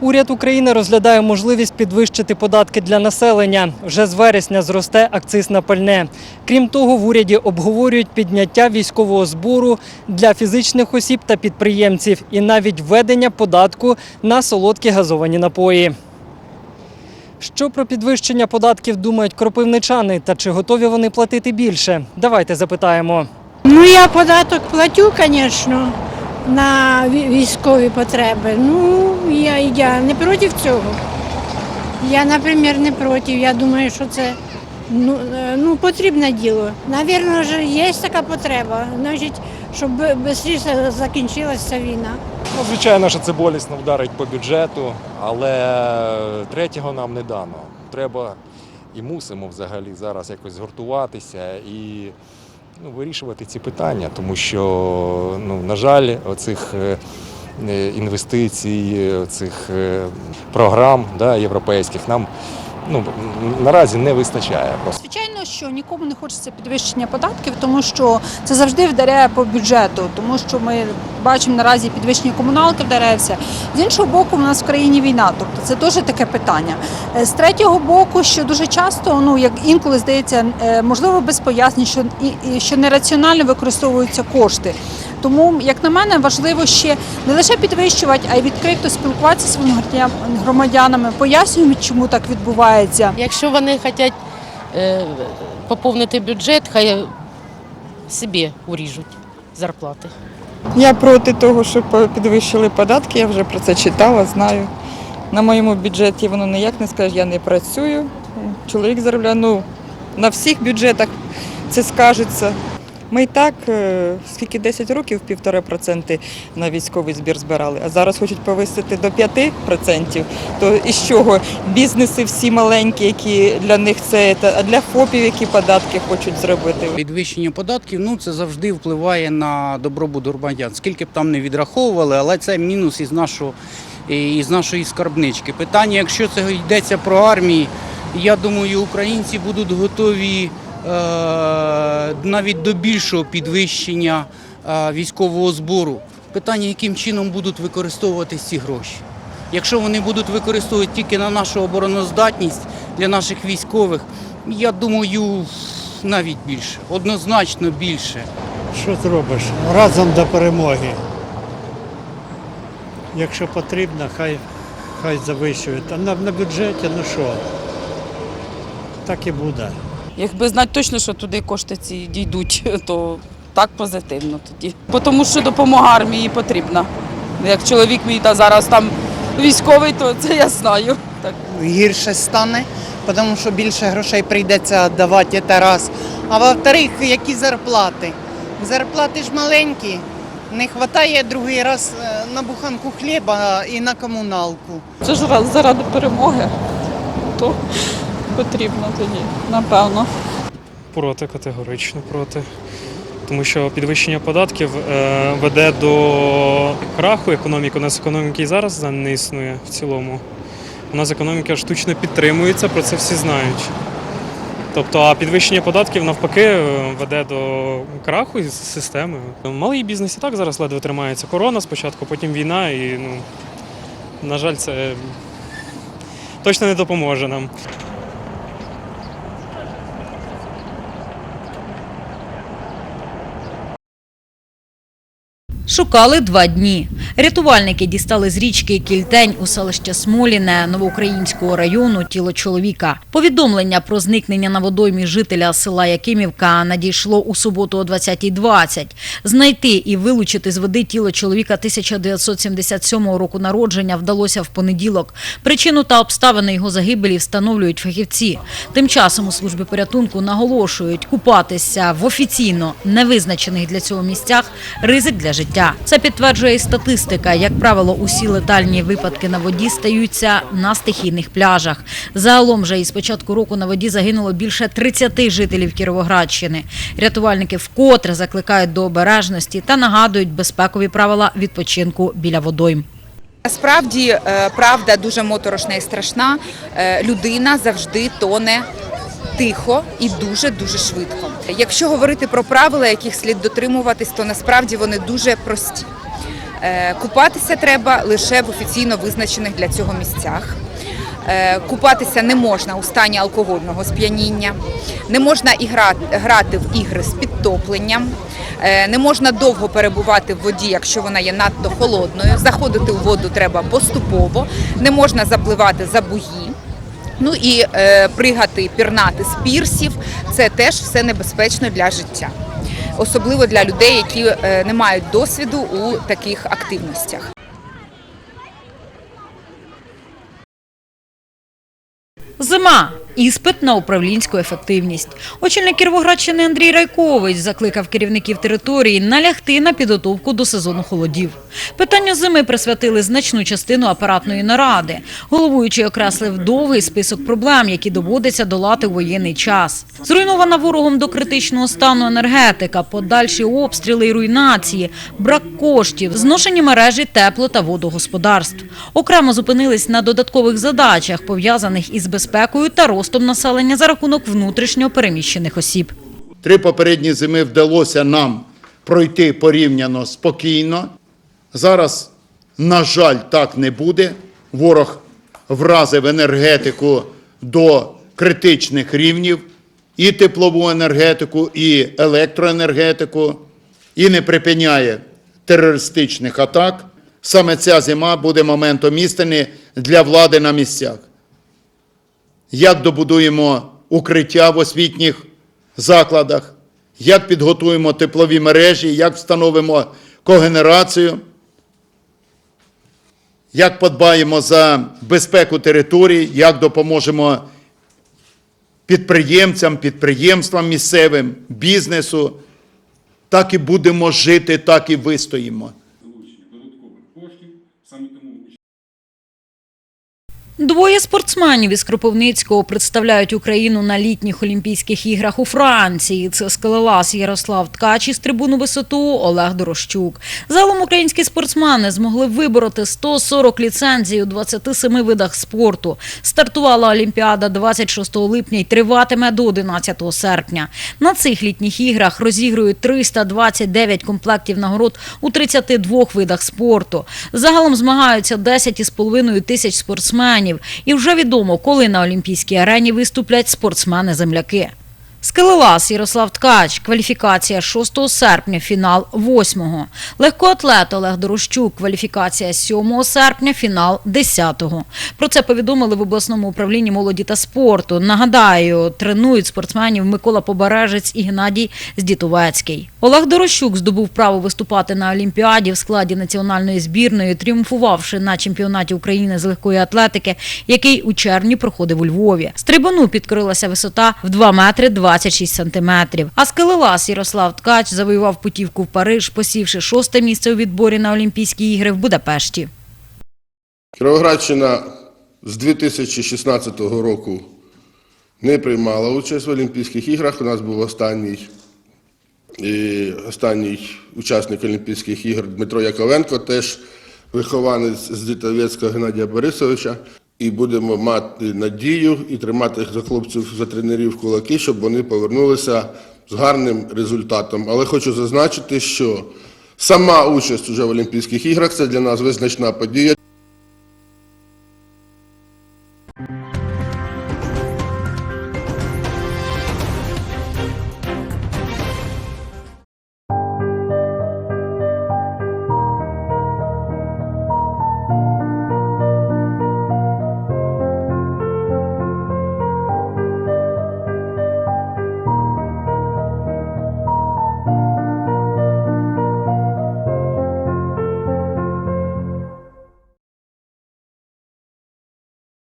Уряд України розглядає можливість підвищити податки для населення. Вже з вересня зросте акциз на пальне. Крім того, в уряді обговорюють підняття військового збору для фізичних осіб та підприємців і навіть введення податку на солодкі газовані напої. Що про підвищення податків думають кропивничани та чи готові вони платити більше? Давайте запитаємо. Ну, я податок платю, звісно, на військові потреби. Ну, я, я не проти цього. Я, наприклад, не проти. Я думаю, що це ну, е, ну, потрібне діло. Навірно, є така потреба. Значить, щоб швидше закінчилася війна. Ну, звичайно, що це болісно вдарить по бюджету, але третього нам не дано. Треба і мусимо взагалі зараз якось згуртуватися і ну, вирішувати ці питання, тому що, ну, на жаль, оцих е, е, інвестицій, цих програм да, європейських нам ну, наразі не вистачає. Просто. Що нікому не хочеться підвищення податків, тому що це завжди вдаряє по бюджету, тому що ми бачимо наразі підвищення комуналки вдаряє все. З іншого боку, у нас в країні війна, тобто це теж таке питання. Е, З третього боку, що дуже часто, ну як інколи здається, е, можливо, без пояснень, що і, що нераціонально використовуються кошти. Тому, як на мене, важливо ще не лише підвищувати, а й відкрито спілкуватися зі своїми громадянами, пояснювати, чому так відбувається. Якщо вони хочуть поповнити бюджет, хай собі уріжуть зарплати. Я проти того, щоб підвищили податки, я вже про це читала, знаю. На моєму бюджеті воно ніяк не скаже, я не працюю. Чоловік заробляє, ну, на всіх бюджетах це скажеться. Ми і так, е, скільки 10 років, півтора проценти на військовий збір збирали, а зараз хочуть повисити до 5 процентів. То із чого? Бізнеси всі маленькі, які для них це, а для ФОПів, які податки хочуть зробити. Підвищення податків ну це завжди впливає на добробут громадян. Скільки б там не відраховували, але це мінус із нашого із нашої скарбнички. Питання, якщо це йдеться про армію, я думаю, українці будуть готові навіть до більшого підвищення е, військового збору. Питання, яким чином будуть використовуватись ці гроші. Якщо вони будуть використовувати тільки на нашу обороноздатність для наших військових, я думаю, навіть більше, однозначно більше. Що зробиш? Разом до перемоги. Якщо потрібно, хай, хай завищують. А на, на бюджеті, ну що? Так і буде. Якби знати точно, що туди кошти ці дійдуть, то так позитивно тоді. Тому що допомога армії потрібна. Як чоловік мій та зараз там військовий, то це я знаю. Так. гірше стане, тому що більше грошей прийдеться давати це раз. А во-вторых, які зарплати? Зарплати ж маленькі. Не вистачає другий раз е, на буханку хліба і на комуналку. Це ж раз заради перемоги, то потрібно тоді, напевно. Проти, категорично проти. Тому що підвищення податків е, веде до краху економіки. У нас економіки і зараз не існує в цілому. У нас економіка штучно підтримується, про це всі знають. Тобто, а підвищення податків навпаки е, веде до краху системи. Малий бізнес і так зараз ледве тримається. Корона спочатку, потім війна, і ну, на жаль, це точно не допоможе нам. Шукали два дні. Рятувальники дістали з річки Кільтень у селище Смоліне Новоукраїнського району тіло чоловіка. Повідомлення про зникнення на водоймі жителя села Якимівка надійшло у суботу о 20.20. Знайти і вилучити з води тіло чоловіка 1977 року народження вдалося в понеділок. Причину та обставини його загибелі встановлюють фахівці. Тим часом у службі порятунку наголошують, купатися в офіційно невизначених для цього місцях ризик для життя. Це підтверджує і статистика. Як правило, усі летальні випадки на воді стаються на стихійних пляжах. Загалом же із початку року на воді загинуло більше 30 жителів Кіровоградщини. Рятувальники вкотре закликають до обережності та нагадують безпекові правила відпочинку біля водойм. Насправді е, правда дуже моторошна і страшна. Е, Людина завжди тоне тихо і дуже дуже швидко. Якщо говорити про правила, яких слід дотримуватись, то насправді вони дуже прості. Е, Купатися треба лише в офіційно визначених для цього місцях. Е, Купатися не можна у стані алкогольного сп'яніння, не можна і грати, в ігри з підтопленням, е, не можна довго перебувати в воді, якщо вона є надто холодною. Заходити у воду треба поступово, не можна запливати за буї. Ну і е, пригати, пірнати з пірсів це теж все небезпечно для життя, особливо для людей, які е, не мають досвіду у таких активностях. Зима. Іспит на управлінську ефективність. Очільник Кіровоградщини Андрій Райкович закликав керівників території налягти на підготовку до сезону холодів. Питанню зими присвятили значну частину апаратної наради. Головуючий окреслив довгий список проблем, які доводиться долати у воєнний час. Зруйнована ворогом до критичного стану енергетика, подальші обстріли і руйнації, брак коштів, зношені мережі тепло та водогосподарств. Окремо зупинились на додаткових задачах, пов'язаних із безпекою та ростом населення за рахунок внутрішньо переміщених осіб. Три попередні зими вдалося нам пройти порівняно спокійно. Зараз, на жаль, так не буде. Ворог вразив енергетику до критичних рівнів, і теплову енергетику, і електроенергетику, і не припиняє терористичних атак. Саме ця зима буде моментом істини для влади на місцях як добудуємо укриття в освітніх закладах, як підготуємо теплові мережі, як встановимо когенерацію, як подбаємо за безпеку територій, як допоможемо підприємцям, підприємствам місцевим, бізнесу. Так і будемо жити, так і вистоїмо. Двоє спортсменів із Кропивницького представляють Україну на літніх Олімпійських іграх у Франції. Це скалолаз Ярослав Ткач із трибуну висоту Олег Дорощук. Загалом українські спортсмени змогли вибороти 140 ліцензій у 27 видах спорту. Стартувала Олімпіада 26 липня і триватиме до 11 серпня. На цих літніх іграх розігрують 329 комплектів нагород у 32 видах спорту. Загалом змагаються 10,5 тисяч спортсменів. І вже відомо, коли на Олімпійській арені виступлять спортсмени-земляки. Скелелас Ярослав Ткач. Кваліфікація 6 серпня, фінал 8. Легкоатлет Олег Дорощук. Кваліфікація 7 серпня, фінал 10. Про це повідомили в обласному управлінні молоді та спорту. Нагадаю, тренують спортсменів Микола Побережець і Геннадій Здітовецький. Олег Дорощук здобув право виступати на Олімпіаді в складі національної збірної, тріумфувавши на чемпіонаті України з легкої атлетики, який у червні проходив у Львові. Стрибану підкрилася висота в 2 метри 26 сантиметрів. А скелелас Ярослав Ткач завоював путівку в Париж, посівши шосте місце у відборі на Олімпійські ігри в Будапешті. Кіровоградщина з 2016 року не приймала участь в Олімпійських іграх. У нас був останній, і останній учасник Олімпійських ігор Дмитро Яковенко, теж вихованець з Дітовецького Геннадія Борисовича. І будемо мати надію і тримати за хлопців, за тренерів кулаки, щоб вони повернулися з гарним результатом. Але хочу зазначити, що сама участь уже в Олімпійських іграх це для нас визначна подія.